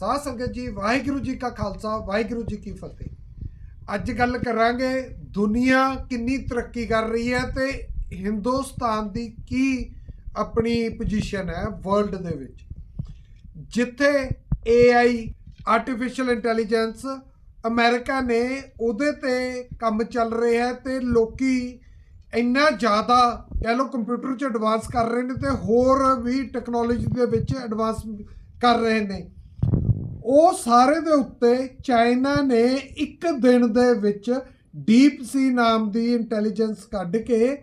ਸਾਧ ਸੰਗਤ ਜੀ, ਵਾਹਿਗੁਰੂ ਜੀ ਕਾ ਖਾਲਸਾ, ਵਾਹਿਗੁਰੂ ਜੀ ਕੀ ਫਤਿਹ। ਅੱਜ ਗੱਲ ਕਰਾਂਗੇ ਦੁਨੀਆ ਕਿੰਨੀ ਤਰੱਕੀ ਕਰ ਰਹੀ ਹੈ ਤੇ ਹਿੰਦੁਸਤਾਨ ਦੀ ਕੀ ਆਪਣੀ ਪੋਜੀਸ਼ਨ ਹੈ ਵਰਲਡ ਦੇ ਵਿੱਚ। ਜਿੱਥੇ AI ਆਰਟੀਫੀਸ਼ੀਅਲ ਇੰਟੈਲੀਜੈਂਸ ਅਮਰੀਕਾ ਨੇ ਉਹਦੇ ਤੇ ਕੰਮ ਚੱਲ ਰਿਹਾ ਹੈ ਤੇ ਲੋਕੀ ਇੰਨਾ ਜ਼ਿਆਦਾ ਕਹਿ ਲਓ ਕੰਪਿਊਟਰ 'ਚ ਐਡਵਾਂਸ ਕਰ ਰਹੇ ਨੇ ਤੇ ਹੋਰ ਵੀ ਟੈਕਨੋਲੋਜੀ ਦੇ ਵਿੱਚ ਐਡਵਾਂਸ ਕਰ ਰਹੇ ਨੇ। ਉਹ ਸਾਰੇ ਦੇ ਉੱਤੇ ਚਾਈਨਾ ਨੇ ਇੱਕ ਦਿਨ ਦੇ ਵਿੱਚ ਡੀਪ ਸੀ ਨਾਮ ਦੀ ਇੰਟੈਲੀਜੈਂਸ ਕੱਢ ਕੇ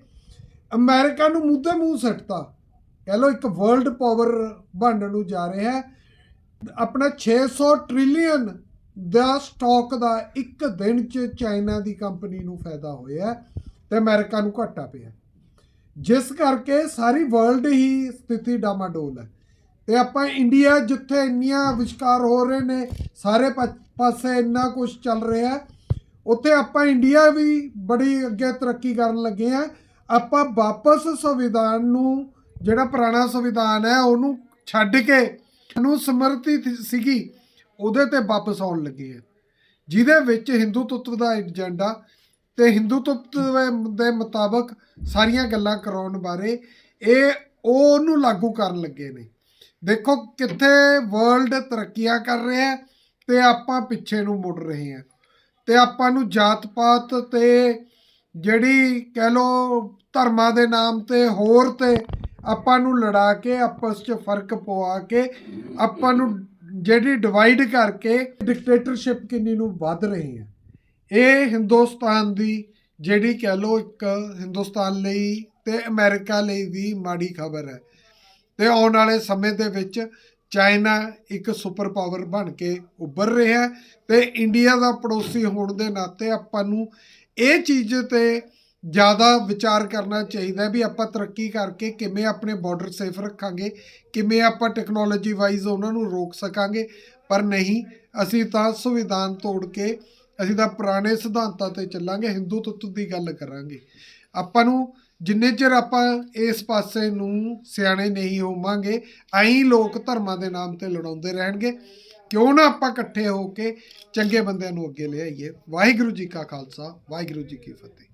ਅਮਰੀਕਾ ਨੂੰ ਮੂੰਹ ਤੇ ਮੂੰਹ ਸੱਟਤਾ। ਕਹਿ ਲਓ ਇੱਕ ਵਰਲਡ ਪਾਵਰ ਬਣਨ ਨੂੰ ਜਾ ਰਿਹਾ ਹੈ। ਆਪਣਾ 600 ਟ੍ਰਿਲੀਅਨ ਦਾ ਸਟਾਕ ਦਾ ਇੱਕ ਦਿਨ ਚ ਚਾਈਨਾ ਦੀ ਕੰਪਨੀ ਨੂੰ ਫਾਇਦਾ ਹੋਇਆ ਹੈ ਤੇ ਅਮਰੀਕਾ ਨੂੰ ਘਾਟਾ ਪਿਆ। ਜਿਸ ਕਰਕੇ ਸਾਰੀ ਵਰਲਡ ਹੀ ਸਥਿਤੀ ਡਾਮਾਡੋਲ ਹੈ। ਤੇ ਆਪਾਂ ਇੰਡੀਆ ਜਿੱਥੇ ਇੰਨੀਆਂ ਵਿਚਕਾਰ ਹੋ ਰਹੇ ਨੇ, ਸਾਰੇ ਪਾ- ਪਾਸੇ ਇੰਨਾ ਕੁਝ ਚੱਲ ਰਿਹਾ ਉੱਥੇ ਆਪਾਂ ਇੰਡੀਆ ਵੀ ਬੜੀ ਅੱਗੇ ਤਰੱਕੀ ਕਰਨ ਲੱਗੇ ਆ ਆਪਾਂ ਵਾਪਸ ਸੰਵਿਧਾਨ ਨੂੰ, ਜਿਹੜਾ ਪੁਰਾਣਾ ਸੰਵਿਧਾਨ ਹੈ, ਉਹਨੂੰ ਛੱਡ ਕੇ ਨੂੰ ਸਮਰਥੀ ਸੀਗੀ, ਉਹਦੇ ਤੇ ਵਾਪਸ ਆਉਣ ਲੱਗੇ ਆ ਜਿਹਦੇ ਵਿੱਚ ਹਿੰਦੂ ਤੱਤ ਦਾ ਏਜੰਡਾ ਤੇ ਹਿੰਦੂ ਤੱਤ ਦੇ- ਦੇ ਮੁਤਾਬਕ ਸਾਰੀਆਂ ਗੱਲਾਂ ਕਰਾਉਣ ਬਾਰੇ ਇਹ, ਉਹ ਉਹਨੂੰ ਲਾਗੂ ਕਰਨ ਲੱਗੇ ਨੇ। ਦੇਖੋ ਕਿੱਥੇ ਵਰਲਡ ਤਰੱਕੀਆਂ ਕਰ ਰਿਹਾ ਹੈ ਤੇ ਆਪਾਂ ਪਿੱਛੇ ਨੂੰ ਮੁੜ ਰਹੇ ਹਾਂ ਤੇ ਆਪਾਂ ਨੂੰ ਜਾਤ ਪਾਤ ਤੇ ਜਿਹੜੀ ਕਹਿ ਲੋ ਧਰਮਾਂ ਦੇ ਨਾਮ ਤੇ ਹੋਰ ਤੇ ਆਪਾਂ ਨੂੰ ਲੜਾ ਕੇ, ਆਪਸ 'ਚ ਫ਼ਰਕ ਪਵਾ ਕੇ, ਆਪਾਂ ਨੂੰ ਜਿਹੜੀ ਡਿਵਾਈਡ ਕਰਕੇ ਡਿਕਟੇਟਰਸ਼ਿਪ ਕਿੰਨੀ ਨੂੰ ਵੱਧ ਰਹੀ ਹੈ। ਇਹ ਹਿੰਦੁਸਤਾਨ ਦੀ ਜਿਹੜੀ ਕਹਿ ਲੋ ਇੱਕ ਹਿੰਦੁਸਤਾਨ ਲਈ ਤੇ ਅਮਰੀਕਾ ਲਈ ਵੀ ਮਾੜੀ ਖਬਰ ਹੈ। ਤੇ ਆਉਣ ਵਾਲੇ ਸਮੇਂ ਦੇ ਵਿੱਚ ਚਾਈਨਾ ਇੱਕ ਸੁਪਰ ਪਾਵਰ ਬਣ ਕੇ ਉੱਭਰ ਰਿਹਾ ਹੈ ਤੇ ਇੰਡੀਆ ਦਾ ਪੜੋਸੀ ਹੋਣ ਦੇ ਨਾਤੇ ਆਪਾਂ ਨੂੰ ਇਹ ਚੀਜ਼ ਤੇ ਜ਼ਿਆਦਾ ਵਿਚਾਰ ਕਰਨਾ ਚਾਹੀਦਾ ਵੀ ਆਪਾਂ ਤਰੱਕੀ ਕਰਕੇ ਕਿਵੇਂ ਆਪਣੇ ਬਾਰਡਰ ਸੇਫ ਰੱਖਾਂਗੇ, ਕਿਵੇਂ ਆਪਾਂ ਟੈਕਨੋਲੋਜੀ ਵਾਈਜ਼ ਉਹਨਾਂ ਨੂੰ ਰੋਕ ਸਕਾਂਗੇ। ਪਰ ਨਹੀਂ, ਅਸੀਂ ਤਾਂ ਸੰਵਿਧਾਨ ਤੋੜ ਕੇ ਅਸੀਂ ਤਾਂ ਪੁਰਾਣੇ ਸਿਧਾਂਤਾਂ ਤੇ ਚੱਲਾਂਗੇ, ਹਿੰਦੂ ਤੱਤ ਦੀ ਗੱਲ ਕਰਾਂਗੇ। ਆਪਾਂ ਨੂੰ ਜਿੰਨੇ ਚਿਰ ਆਪਾਂ ਇਸ ਪਾਸੇ ਨੂੰ ਸਿਆਣੇ ਨਹੀਂ ਹੋਵਾਂਗੇ ਐਂ ਲੋਕ ਧਰਮਾਂ ਦੇ ਨਾਮ ਤੇ ਲੜਾਉਂਦੇ ਰਹਿਣਗੇ। ਕਿਉਂ ਨਾ ਆਪਾਂ ਇਕੱਠੇ ਹੋ ਕੇ ਚੰਗੇ ਬੰਦਿਆਂ ਨੂੰ ਅੱਗੇ ਲਿਆਈਏ ਵਾਹਿਗੁਰੂ ਜੀ ਕਾ ਖਾਲਸਾ, ਵਾਹਿਗੁਰੂ ਜੀ ਕੀ ਫਤਿਹ।